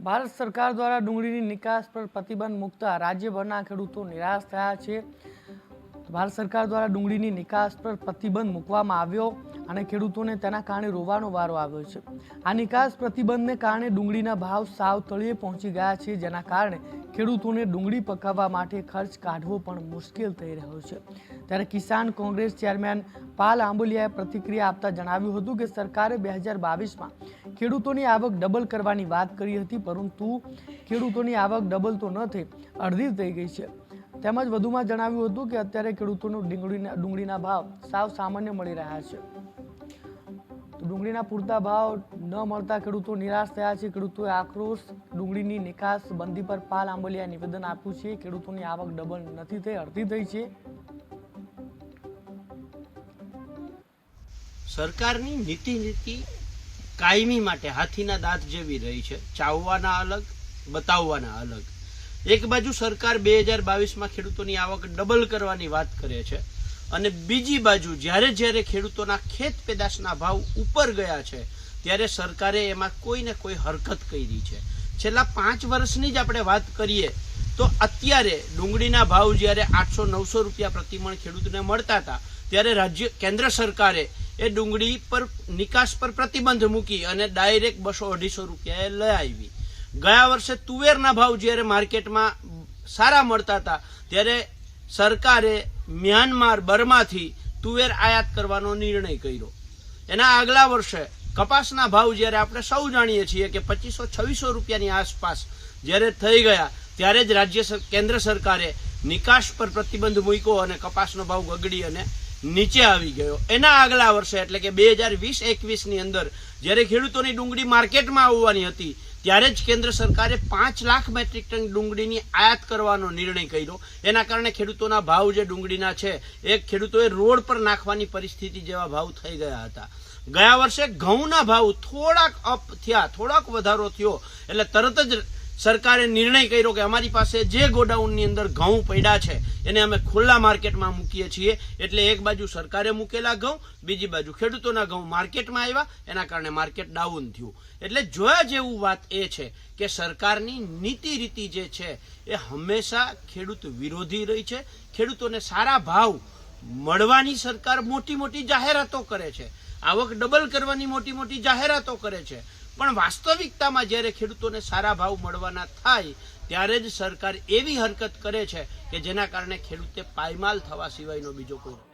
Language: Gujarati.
ભારત સરકાર દ્વારા ડુંગળીની નિકાસ પર પ્રતિબંધ મૂકતા રાજ્યભરના ખેડૂતો નિરાશ થયા છે. ભારત સરકાર દ્વારા ડુંગળીની નિકાસ પર પ્રતિબંધ મૂકવામાં આવ્યો. અને ખેડૂતોને તેના કારણે રોવાનો વારો આવ્યો છે. આ નિકાસ પ્રતિબંધને કારણે ડુંગળીના ભાવ સાવ તળિયે પહોંચી ગયા છે, જેના કારણે ખેડૂતોને ડુંગળી પકાવવા માટે ખર્ચ કાઢવો પણ મુશ્કેલ થઈ રહ્યો છે. ત્યારે કિસાન કોંગ્રેસ ચેરમેન પાલ આંબોલિયાએ પ્રતિક્રિયા આપતા જણાવ્યું હતું કે સરકારે બે હજાર બાવીસમાં ખેડૂતોની આવક ડબલ કરવાની વાત કરી હતી, પરંતુ ખેડૂતોની આવક ડબલ તો ન થઈ, અડધી થઈ ગઈ છે. તેમજ વધુમાં જણાવ્યું હતું કે અત્યારે ખેડૂતોનો ડુંગળીના ડુંગળીના ભાવ સાવ સામાન્ય મળી રહ્યા છે. ડુંગળીના પૂરતા ભાવ ન મળતા ખેડૂતો નિરાશ થયા છે. ખેડૂતોએ આક્રોશ, ડુંગળીની નિકાસ બંધી પર પાલ આંબોલિયા નિવેદન આપ્યું છે. ખેડૂતોની આવક ડબલ નથી થઈ, અડધી થઈ છે. સરકારની નીતિ નીતિ કાયમી માટે હાથીના દાંત જેવી રહી છે. ચાવવાના અલગ, બતાવવાના અલગ. એક બાજુ સરકાર બે હજાર બાવીસમાં ખેડૂતોની આવક ડબલ કરવાની વાત કરે છે. અને બીજી બાજુ જ્યારે જ્યારે ખેડૂતોના ખેત પેદાશના ભાવ ઉપર ગયા છે, ત્યારે સરકારે એમાં કોઈ ને કોઈ હરકત કરી છે. છેલ્લા પાંચ વર્ષની જ આપણે વાત કરીએ, તો અત્યારે ડુંગળીના ભાવ જ્યારે આઠસો નવસો રૂપિયા પ્રતિમણ ખેડૂતને મળતા હતા, ત્યારે રાજ્ય, કેન્દ્ર સરકારે એ ડુંગળી પર, નિકાસ પર પ્રતિબંધ મૂકી અને ડાયરેક્ટ બસો અઢીસો રૂપિયાએ લઈ આવી. ગયા વર્ષે તુવેરના ભાવ જ્યારે માર્કેટમાં સારા મળતા હતા, ત્યારે સરકારે મ્યાનમાર બર્માથી તુવેર આયાત કરવાનો નિર્ણય કર્યો. એના આગલા વર્ષે કપાસના ભાવ જ્યારે આપણે સૌ જાણીએ છીએ કે પચીસો છવ્વીસો રૂપિયાની આસપાસ જ્યારે થઈ ગયા, ત્યારે જ રાજ્ય કેન્દ્ર સરકારે નિકાસ પર પ્રતિબંધ મૂક્યો અને કપાસનો ભાવ ગગડી અને નીચે આવી ગયો. એના આગલા વર્ષે એટલે કે બે હજાર વીસ એકવીસની અંદર જ્યારે ખેડૂતોની ડુંગળી માર્કેટમાં આવવાની હતી ત્યારે જ કેન્દ્ર સરકારે પાંચ લાખ મેટ્રિક ટન ડુંગળીની આયાત કરવાનો નિર્ણય કર્યો. એના કારણે ખેડૂતોના ભાવ જે ડુંગળીના છે, એ ખેડૂતોએ રોડ પર નાખવાની પરિસ્થિતિ જેવા ભાવ થઈ ગયા હતા. ગયા વર્ષે ઘઉંના ભાવ થોડાક અપ થયા, થોડાક વધારો થયો. એટલે તરત જ સરકારે નિર્ણય કર્યો કે અમારી પાસે જે ગોડાઉનની અંદર ઘઉં પડ્યા છે, એને અમે ખુલ્લા માર્કેટમાં મૂકીએ છીએ. એટલે એક બાજુ સરકારે મૂકેલા ઘઉં, બીજી બાજુ ખેડૂતોના ઘઉં માર્કેટમાં આવ્યા. એના કારણે માર્કેટ ડાઉન થયું. એટલે જોયા જેવું વાત એ છે કે સરકારની નીતિ રીતિ જે છે, એ હંમેશા ખેડૂત વિરોધી રહી છે. ખેડૂતોને સારા ભાવ મળવાની સરકાર મોટી મોટી જાહેરાતો કરે છે. આવક ડબલ કરવાની મોટી મોટી જાહેરાતો કરે છે. પણ વાસ્તવિકતામાં જ્યારે ખેડૂતોને સારા ભાવ મળવાના થાય, ત્યારે જ સરકાર એવી હરકત કરે છે કે જેના કારણે ખેડૂતે પાયમાલ થવા સિવાયનો બીજો કોઈ